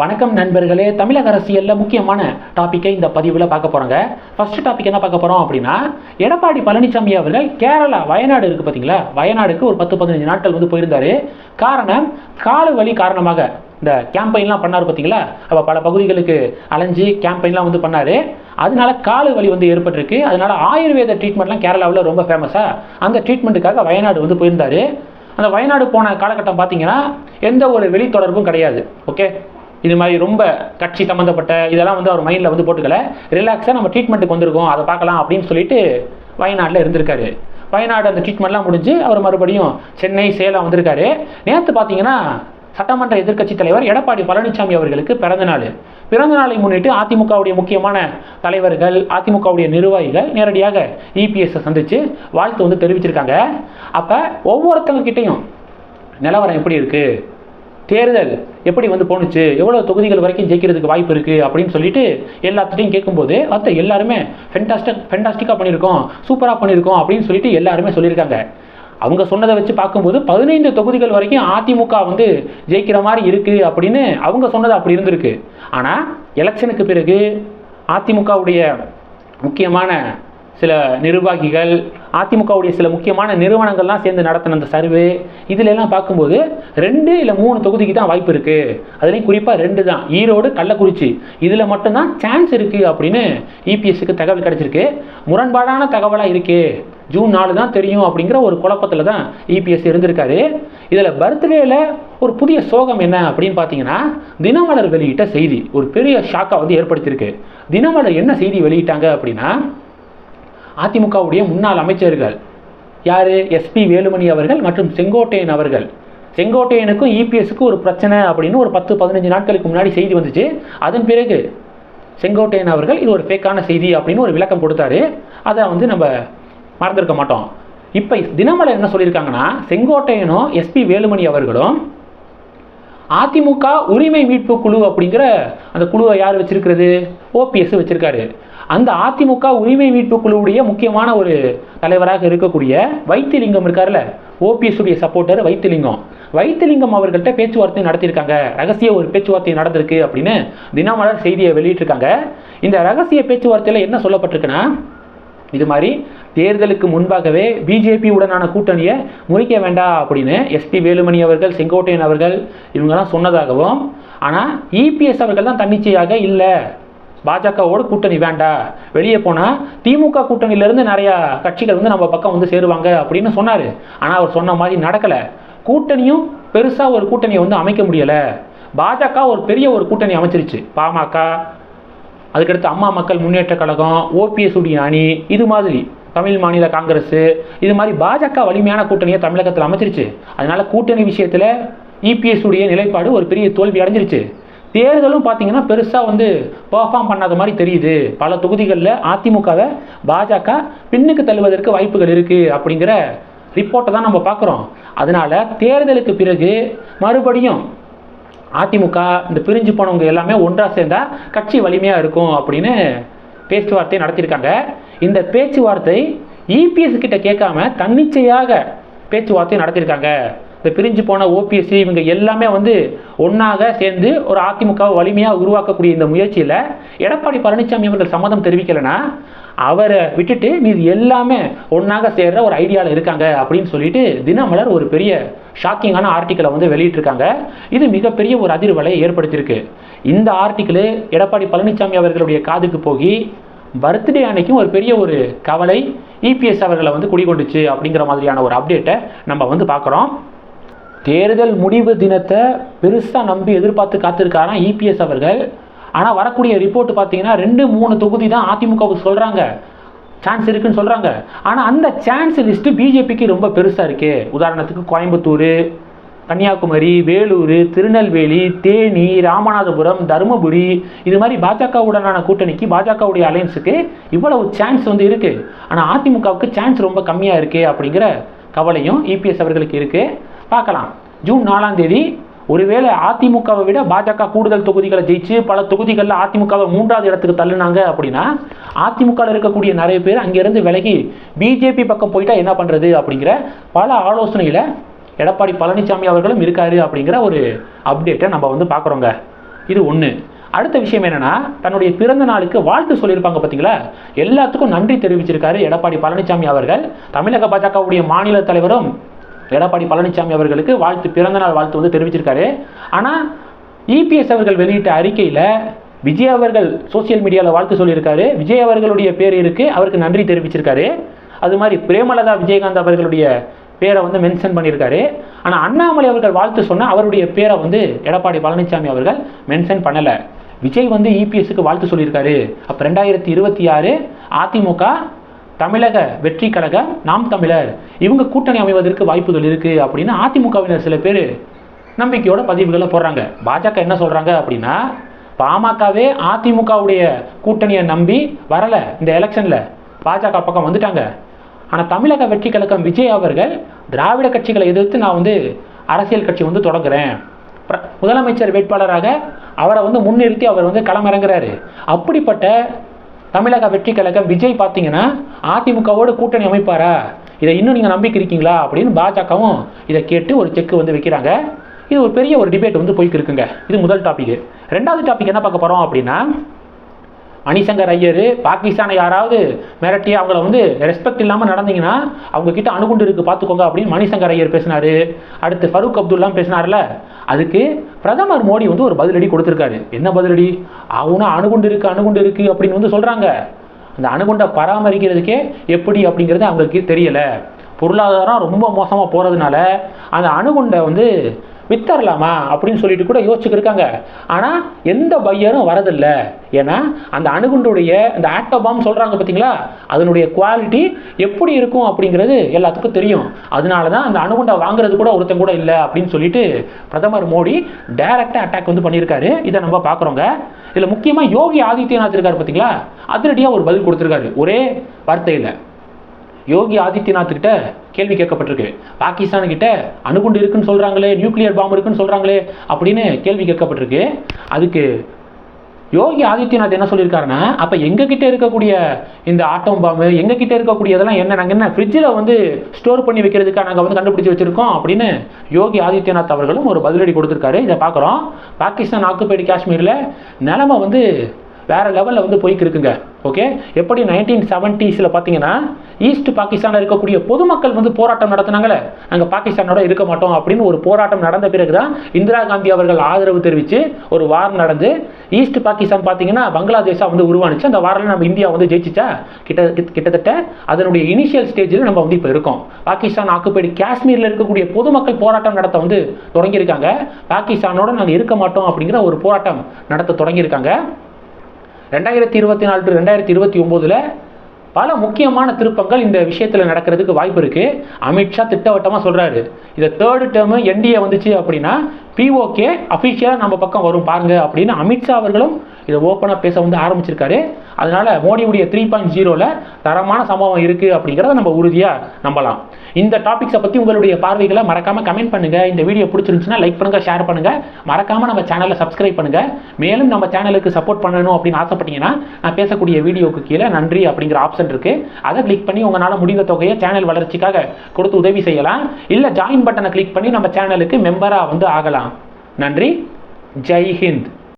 வணக்கம் நண்பர்களே. தமிழக அரசியலில் முக்கியமான டாப்பிக்கை இந்த பதிவில் பார்க்க போகிறோங்க ஃபர்ஸ்ட் டாபிக் என்ன பார்க்க போகிறோம் அப்படின்னா எடப்பாடி பழனிசாமி அவர்கள் கேரளா வயநாடு இருக்குது பார்த்தீங்களா வயநாடுக்கு ஒரு பத்து பதினஞ்சு நாட்கள் வந்து போயிருந்தாரு. காரணம் காலு வலி காரணமாக இந்த கேம்பெயின்லாம் பண்ணார் பார்த்தீங்களா அப்போ பல பகுதிகளுக்கு அலைஞ்சு கேம்பெயின்லாம் வந்து பண்ணார். அதனால காலு வலி வந்து ஏற்பட்டிருக்கு. அதனால ஆயுர்வேத ட்ரீட்மெண்ட்லாம் கேரளாவில் ரொம்ப ஃபேமஸாக அந்த ட்ரீட்மெண்ட்டுக்காக வயநாடு வந்து போயிருந்தாரு. அந்த வயநாடு போன காலகட்டம் பார்த்தீங்கன்னா எந்த ஒரு வெளி தொடர்பும் கிடையாது. ஓகே இது மாதிரி ரொம்ப கட்சி சம்மந்தப்பட்ட இதெல்லாம் வந்து அவர் மைண்டில் வந்து போட்டுக்கல. ரிலாக்ஸாக நம்ம ட்ரீட்மெண்ட்டுக்கு வந்திருக்கோம். அதை பார்க்கலாம் அப்படின்னு சொல்லிட்டு வயநாட்டில் இருந்திருக்காரு. வயநாடு அந்த ட்ரீட்மெண்ட்லாம் முடிஞ்சு அவர் மறுபடியும் சென்னை சேலம் வந்திருக்காரு. நேற்று பார்த்தீங்கன்னா சட்டமன்ற எதிர்க்கட்சி தலைவர் எடப்பாடி பழனிசாமி அவர்களுக்கு பிறந்தநாள் பிறந்த நாளை முன்னிட்டு அதிமுகவுடைய முக்கியமான தலைவர்கள் அதிமுகவுடைய நிர்வாகிகள் நேரடியாக இபிஎஸ்ஸை சந்தித்து வாழ்த்து வந்து தெரிவிச்சிருக்காங்க. அப்போ ஒவ்வொருத்தவங்க கிட்டேயும் நிலவரம் எப்படி இருக்குது தேர்தல் எப்படி வந்து போணுச்சு? எவ்வளோ தொகுதிகள் வரைக்கும் ஜெயிக்கிறதுக்கு வாய்ப்பு இருக்குது அப்படின்னு சொல்லிட்டு எல்லாத்துட்டையும் கேட்கும்போது அத்தை எல்லாருமே ஃபென்டாஸ்டிக் ஃபென்டாஸ்டிக்காக பண்ணியிருக்கோம் சூப்பராக பண்ணியிருக்கோம் அப்படின்னு சொல்லிட்டு எல்லாருமே சொல்லியிருக்காங்க. அவங்க சொன்னதை வச்சு பார்க்கும்போது பதினைந்து தொகுதிகள் வரைக்கும் அதிமுக வந்து ஜெயிக்கிற மாதிரி இருக்குது அப்படின்னு அவங்க சொன்னது அப்படி இருந்திருக்கு. ஆனால் எலெக்ஷனுக்கு பிறகு அதிமுகவுடைய முக்கியமான சில நிர்வாகிகள் அதிமுகவுடைய சில முக்கியமான நிறுவனங்கள்லாம் சேர்ந்து நடத்தின அந்த சர்வே இதிலெல்லாம் பார்க்கும்போது ரெண்டு இல்லை மூணு தொகுதிக்கு தான் வாய்ப்பு இருக்குது அதுலேயும் குறிப்பாக ரெண்டு தான். ஈரோடு கள்ளக்குறிச்சி. இதில் மட்டும்தான் சான்ஸ் இருக்குது அப்படின்னு இபிஎஸ்க்கு தகவல் கிடச்சிருக்கு. முரண்பாடான தகவலாக இருக்குது ஜூன் நாலு தான் தெரியும் அப்படிங்கிற ஒரு குழப்பத்தில் தான் இபிஎஸ் இருந்திருக்காரு. இதில் பர்த்டேயில் ஒரு புதிய சோகம் என்ன அப்படின்னு பார்த்தீங்கன்னா தினமலர் வெளியிட்ட செய்தி ஒரு பெரிய ஷாக்காக வந்து ஏற்படுத்தியிருக்கு. தினமலர் என்ன செய்தி வெளியிட்டாங்க அப்படின்னா அதிமுகவுடைய முன்னாள் அமைச்சர்கள். யார்? எஸ்பி வேலுமணி அவர்கள் மற்றும் செங்கோட்டையன் அவர்கள். செங்கோட்டையனுக்கும் இபிஎஸ்க்கும் ஒரு பிரச்சனை அப்படின்னு ஒரு பத்து பதினஞ்சு நாட்களுக்கு முன்னாடி செய்தி வந்துச்சு. அதன் பிறகு செங்கோட்டையன் அவர்கள் இது ஒரு ஃபேக்கான செய்தி அப்படின்னு ஒரு விளக்கம் கொடுத்தாரு. அதை வந்து நம்ம மறந்துருக்க மாட்டோம். இப்போ தினமலர் என்ன சொல்லியிருக்காங்கன்னா செங்கோட்டையனும் எஸ்பி வேலுமணி அவர்களும் அதிமுக உரிமை மீட்பு குழு அப்படிங்கிற அந்த குழுவை யார் வச்சிருக்கிறது? ஓபிஎஸ் வச்சிருக்காரு. அந்த அதிமுக உரிமை மீட்பு குழுவுடைய முக்கியமான ஒரு தலைவராக இருக்கக்கூடிய வைத்திலிங்கம் இருக்கார்ல ஓபிஎஸ்டைய சப்போர்ட்டர் வைத்திலிங்கம். வைத்திலிங்கம் அவர்கள்ட்ட பேச்சுவார்த்தை நடத்தியிருக்காங்க. ரகசிய ஒரு பேச்சுவார்த்தை நடந்திருக்கு அப்படின்னு தினமலர் செய்தியை வெளியிட்டிருக்காங்க. இந்த ரகசிய பேச்சுவார்த்தையில் என்ன சொல்லப்பட்டிருக்குன்னா இது மாதிரி தேர்தலுக்கு முன்பாகவே பிஜேபி உடனான கூட்டணியை முறிக்க வேண்டாம் அப்படின்னு எஸ்பி வேலுமணி அவர்கள் செங்கோட்டையன் அவர்கள் இவங்கெல்லாம் சொன்னதாகவும் ஆனால் இபிஎஸ் அவர்கள் தான் தன்னிச்சையாக இல்லை. பாஜகவோட கூட்டணி வேண்டாம் வெளியே போனால் திமுக கூட்டணியிலேருந்து நிறையா கட்சிகள் வந்து நம்ம பக்கம் வந்து சேருவாங்க அப்படின்னு சொன்னார். ஆனால் அவர் சொன்ன மாதிரி நடக்கலை. கூட்டணியும் பெருசாக ஒரு கூட்டணியை வந்து அமைக்க முடியலை. பாஜக ஒரு பெரிய ஒரு கூட்டணி அமைச்சிருச்சு. பாமக அதுக்கடுத்து அம்மா மக்கள் முன்னேற்ற கழகம் ஓபிஎஸ் உடைய அணி இது மாதிரி தமிழ் மாநில காங்கிரஸ் இது மாதிரி பாஜக வலிமையான கூட்டணியை தமிழகத்தில் அமைச்சிருச்சு. அதனால கூட்டணி விஷயத்தில் இபிஎஸ் உடைய நிலைப்பாடு ஒரு பெரிய தோல்வி அடைஞ்சிருச்சு. தேர்தலும் பார்த்தீங்கன்னா பெருசாக வந்து பெர்ஃபார்ம் பண்ணாத மாதிரி தெரியுது. பல தொகுதிகளில் அதிமுகவை பாஜக பின்னுக்கு தள்ளுவதற்கு வாய்ப்புகள் இருக்குது அப்படிங்கிற ரிப்போர்ட்டை தான் நம்ம பார்க்குறோம் அதனால தேர்தலுக்கு பிறகு மறுபடியும் அதிமுக இந்த பிரிஞ்சு போனவங்க எல்லாமே ஒன்றாக சேர்ந்தால் கட்சி வலிமையாக இருக்கும் அப்படின்னு பேச்சுவார்த்தை நடத்தியிருக்காங்க. இந்த பேச்சுவார்த்தை இபிஎஸ் கிட்ட கேட்காம தன்னிச்சையாக பேச்சுவார்த்தை நடத்தியிருக்காங்க. இந்த பிரிஞ்சு போன ஓபிஎஸ்சி இவங்க எல்லாமே வந்து ஒன்றாக சேர்ந்து ஒரு அதிமுகவை வலிமையாக உருவாக்கக்கூடிய இந்த முயற்சியில் எடப்பாடி பழனிசாமி அவர்கள் சம்மதம் தெரிவிக்கலைன்னா அவரை விட்டுட்டு மீது எல்லாமே ஒன்றாக சேர்ற ஒரு ஐடியாவில் இருக்காங்க அப்படின்னு சொல்லிட்டு தினமலர் ஒரு பெரிய ஷாக்கிங்கான ஆர்டிக்கலை வந்து வெளியிட்டிருக்காங்க. இது மிகப்பெரிய ஒரு அதிர்வலையை ஏற்படுத்தியிருக்கு. இந்த ஆர்டிக்கிள் எடப்பாடி பழனிசாமி அவர்களுடைய காதுக்கு போய் பர்த்டே அன்னைக்கும் ஒரு பெரிய ஒரு கவலை இபிஎஸ் அவர்களை வந்து குடிகொண்டுச்சு அப்படிங்கிற மாதிரியான ஒரு அப்டேட்டை நம்ம வந்து பார்க்குறோம். தேர்தல் முடிவு தினத்தை பெருசாக நம்பி எதிர்பார்த்து காத்திருக்காராம் இபிஎஸ் அவர்கள். ஆனால் வரக்கூடிய ரிப்போர்ட் பார்த்தீங்கன்னா ரெண்டு மூணு தொகுதி தான் அதிமுகவுக்கு சொல்கிறாங்க சான்ஸ் இருக்குன்னு சொல்கிறாங்க ஆனால் அந்த சான்ஸ் லிஸ்ட்டு பிஜேபிக்கு ரொம்ப பெருசாக இருக்குது உதாரணத்துக்கு கோயம்புத்தூர் கன்னியாகுமரி வேலூர் திருநெல்வேலி தேனி ராமநாதபுரம் தருமபுரி இது மாதிரி பாஜகவுடனான கூட்டணிக்கு பாஜகவுடைய அலையன்ஸுக்கு இவ்வளவு சான்ஸ் வந்து இருக்குது ஆனால் அதிமுகவுக்கு சான்ஸ் ரொம்ப கம்மியாக இருக்குது அப்படிங்கிற கவலையும் இபிஎஸ் அவர்களுக்கு இருக்குது பார்க்கலாம். ஜூன் நாலாம் தேதி ஒருவேளை அதிமுகவை விட பாஜக கூடுதல் தொகுதிகளை ஜெயிச்சு பல தொகுதிகளில் அதிமுகவை மூன்றாவது இடத்துக்கு தள்ளுனாங்க அப்படின்னா அதிமுகவில் இருக்கக்கூடிய நிறைய பேர் அங்கேருந்து விலகி பிஜேபி பக்கம் போயிட்டா என்ன பண்ணுறது அப்படிங்கிற பல ஆலோசனையில் எடப்பாடி பழனிசாமி அவர்களும் இருக்காரு அப்படிங்கிற ஒரு அப்டேட்டை நம்ம வந்து பார்க்குறோங்க. இது ஒன்று அடுத்த விஷயம் என்னன்னா தன்னுடைய பிறந்த நாளுக்கு வாழ்த்து சொல்லியிருப்பாங்க பார்த்தீங்களா எல்லாத்துக்கும் நன்றி தெரிவிச்சிருக்காரு எடப்பாடி பழனிசாமி அவர்கள். தமிழக பாஜகவுடைய மாநில தலைவரும் எடப்பாடி பழனிசாமி அவர்களுக்கு வாழ்த்து பிறந்தநாள் வாழ்த்து வந்து தெரிவிச்சிருக்காரு. ஆனால் இபிஎஸ் அவர்கள் வெளியிட்ட அறிக்கையில் விஜய் அவர்கள் சோசியல் மீடியாவில் வாழ்த்து சொல்லியிருக்காரு. விஜய் அவர்களுடைய பேர் இருக்கு அவருக்கு நன்றி தெரிவிச்சிருக்காரு. அது மாதிரி பிரேமலதா விஜயகாந்த் அவர்களுடைய பேரை வந்து மென்ஷன் பண்ணியிருக்காரு. ஆனால் அண்ணாமலை அவர்கள் வாழ்த்து சொன்னால் அவருடைய பேரை வந்து எடப்பாடி பழனிசாமி அவர்கள் மென்ஷன் பண்ணலை. விஜய் வந்து இபிஎஸ்க்கு வாழ்த்து சொல்லியிருக்காரு. அப்போ ரெண்டாயிரத்தி இருபத்தி ஆறு அதிமுக தமிழக வெற்றி கழக நாம் தமிழர். இவங்க கூட்டணி அமைவதற்கு வாய்ப்புகள் இருக்குது அப்படின்னு அதிமுகவினர் சில பேர் நம்பிக்கையோட பதிவுகளை போடுறாங்க. பாஜக என்ன சொல்கிறாங்க அப்படின்னா பாமகவே அதிமுகவுடைய கூட்டணியை நம்பி வரலை இந்த எலெக்ஷனில். பாஜக பக்கம் வந்துட்டாங்க. ஆனால் தமிழக வெற்றி கழகம் விஜய் அவர்கள் திராவிட கட்சிகளை எதிர்த்து நான் வந்து அரசியல் கட்சி வந்து தொடங்குறேன். முதலமைச்சர் வேட்பாளராக அவரை வந்து முன்னிறுத்தி அவர் வந்து களமிறங்குறாரு. அப்படிப்பட்ட தமிழக வெற்றி கழகம் விஜய் பார்த்தீங்கன்னா அதிமுகவோடு கூட்டணி அமைப்பாரா? இதை இன்னும் நீங்கள் நம்பிக்கை இருக்கீங்களா அப்படின்னு பாஜகவும் இதை கேட்டு ஒரு செக் வந்து வைக்கிறாங்க. இது ஒரு பெரிய ஒரு டிபேட் வந்து போய்க்கு இருக்குங்க இது முதல் டாபிக் ரெண்டாவது டாபிக் என்ன பார்க்க போகிறோம் அப்படின்னா மணிசங்கர் ஐயர் பாகிஸ்தானை யாராவது மிரட்டி அவங்கள வந்து ரெஸ்பெக்ட் இல்லாமல் நடந்தீங்கன்னா அவங்க கிட்ட அணுகுண்டு இருக்குது பார்த்துக்கோங்க அப்படின்னு மணிசங்கர் ஐயர் பேசினார். அடுத்து ஃபரூக் அப்துல்லாம் பேசினார்ல அதுக்கு பிரதமர் மோடி வந்து ஒரு பதிலடி கொடுத்துருக்காரு. என்ன பதிலடி? அவனா அணுகுண்டு இருக்குது அணுகுண்டு இருக்குது அப்படின்னு வந்து சொல்கிறாங்க அந்த அணுகுண்டை பராமரிக்கிறதுக்கே எப்படி அப்படிங்கிறது அவங்களுக்கு தெரியலை. பொருளாதாரம் ரொம்ப மோசமாக போகிறதுனால அந்த அணுகுண்டை வந்து வித்தரலாமா அப்படின்னு சொல்லிட்டு கூட யோசிச்சுக்கிருக்காங்க ஆனால் எந்த பையரும் வரதில்லை. ஏன்னா அந்த அணுகுண்டுடைய அந்த ஆட்டோபாம் சொல்கிறாங்க பார்த்தீங்களா அதனுடைய குவாலிட்டி எப்படி இருக்கும் அப்படிங்கிறது எல்லாத்துக்கும் தெரியும். அதனால தான் அந்த அணுகுண்டை வாங்குறது கூட ஒருத்தன் கூட இல்லை அப்படின்னு சொல்லிட்டு பிரதமர் மோடி டைரக்டாக அட்டாக் வந்து பண்ணியிருக்காரு. இதை நம்ம பார்க்குறோங்க. இதில் முக்கியமாக யோகி ஆதித்யநாத் இருக்கார் பார்த்தீங்களா அதிரடியாக ஒரு பதில் கொடுத்துருக்காரு. ஒரே வார்த்தையில். யோகி ஆதித்யநாத் கிட்ட கேள்வி கேட்கப்பட்டிருக்கு. பாகிஸ்தான் கிட்ட அணுகுண்டு இருக்குன்னு சொல்றாங்களே நியூக்ளியர் பாம்பு இருக்குன்னு சொல்றாங்களே அப்படின்னு கேள்வி கேட்கப்பட்டிருக்கு. அதுக்கு யோகி ஆதித்யநாத் என்ன சொல்லியிருக்காருன்னா அப்போ எங்க இருக்கக்கூடிய இந்த ஆட்டம் பாம்பு எங்ககிட்ட இருக்கக்கூடியதெல்லாம் என்ன நாங்கள் என்ன ஃப்ரிட்ஜில் வந்து ஸ்டோர் பண்ணி வைக்கிறதுக்காக நாங்கள் வந்து கண்டுபிடிச்சி வச்சுருக்கோம் அப்படின்னு யோகி ஆதித்யநாத் அவர்களும் ஒரு பதிலடி கொடுத்துருக்காரு. இதை பார்க்குறோம். பாகிஸ்தான் ஆக்குபைடு காஷ்மீரில் நிலமை வந்து வேறு லெவலில் வந்து போய்க்கு இருக்குங்க ஓகே எப்படி நைன்டீன் செவன்ட்டீஸில் பார்த்தீங்கன்னா ஈஸ்ட் பாகிஸ்தானில் இருக்கக்கூடிய பொதுமக்கள் வந்து போராட்டம் நடத்தினாங்களே. நாங்கள் பாகிஸ்தானோட இருக்க மாட்டோம் அப்படின்னு ஒரு போராட்டம் நடந்த பிறகு தான் இந்திரா காந்தி அவர்கள் ஆதரவு தெரிவித்து ஒரு வார் நடந்து ஈஸ்ட் பாகிஸ்தான் பார்த்தீங்கன்னா பங்களாதேஷாக வந்து உருவானுச்சு. அந்த வாரில் நம்ம இந்தியா வந்து ஜெயிச்சிச்சா? கிட்ட கிட்ட- கிட்டத்தட்ட அதனுடைய இனிஷியல் ஸ்டேஜில் நம்ம வந்து இப்போ இருக்கோம். பாகிஸ்தான் ஆக்குப்படி காஷ்மீரில் இருக்கக்கூடிய பொதுமக்கள் போராட்டம் நடத்த வந்து தொடங்கியிருக்காங்க. பாகிஸ்தானோட நாங்கள் இருக்க மாட்டோம் அப்படிங்கிற ஒரு போராட்டம் நடத்த தொடங்கியிருக்காங்க. ரெண்டாயிரத்தி இருபத்தி நாலு டு ரெண்டாயிரத்தி இருபத்தி ஒம்போதில் பல முக்கியமான திருப்பங்கள் இந்த விஷயத்தில் நடக்கிறதுக்கு வாய்ப்பு இருக்குது அமித்ஷா திட்டவட்டமாக சொல்கிறாரு இதை தேர்டு டேர்மு என்டிஏ வந்துச்சு அப்படின்னா பிஓகே அஃபிஷியலாக நம்ம பக்கம் வரும் பாருங்க அப்படின்னு அமித்ஷா அவர்களும் இதை ஓப்பனாக பேச வந்து ஆரம்பிச்சிருக்காரு. அதனால மோடியுடைய த்ரீ பாயிண்ட் ஜீரோவில் தரமான சம்பவம் இருக்கு அப்படிங்கிறத நம்ம உறுதியாக நம்பலாம். இந்த டாபிக்ஸை பற்றி உங்களுடைய பார்வைகளை மறக்காம கமெண்ட் பண்ணுங்க. இந்த வீடியோ பிடிச்சிருந்துச்சுன்னா லைக் பண்ணுங்க ஷேர் பண்ணுங்க. மறக்காம நம்ம சேனலை சப்ஸ்கிரைப் பண்ணுங்க. மேலும் நம்ம சேனலுக்கு சப்போர்ட் பண்ணணும் அப்படின்னு ஆசைப்பட்டீங்கன்னா நான் பேசக்கூடிய வீடியோக்கு கீழே நன்றி அப்படிங்கிற ஆப்ஷன் இருக்கு. அதை கிளிக் பண்ணி உங்களால் முடிந்த தொகையை சேனல் வளர்ச்சிக்காக கொடுத்து உதவி செய்யலாம். இல்லை ஜாயின் பட்டனை கிளிக் பண்ணி நம்ம சேனலுக்கு மெம்பராக வந்து ஆகலாம். நன்றி ஜெய் ஹிந்த்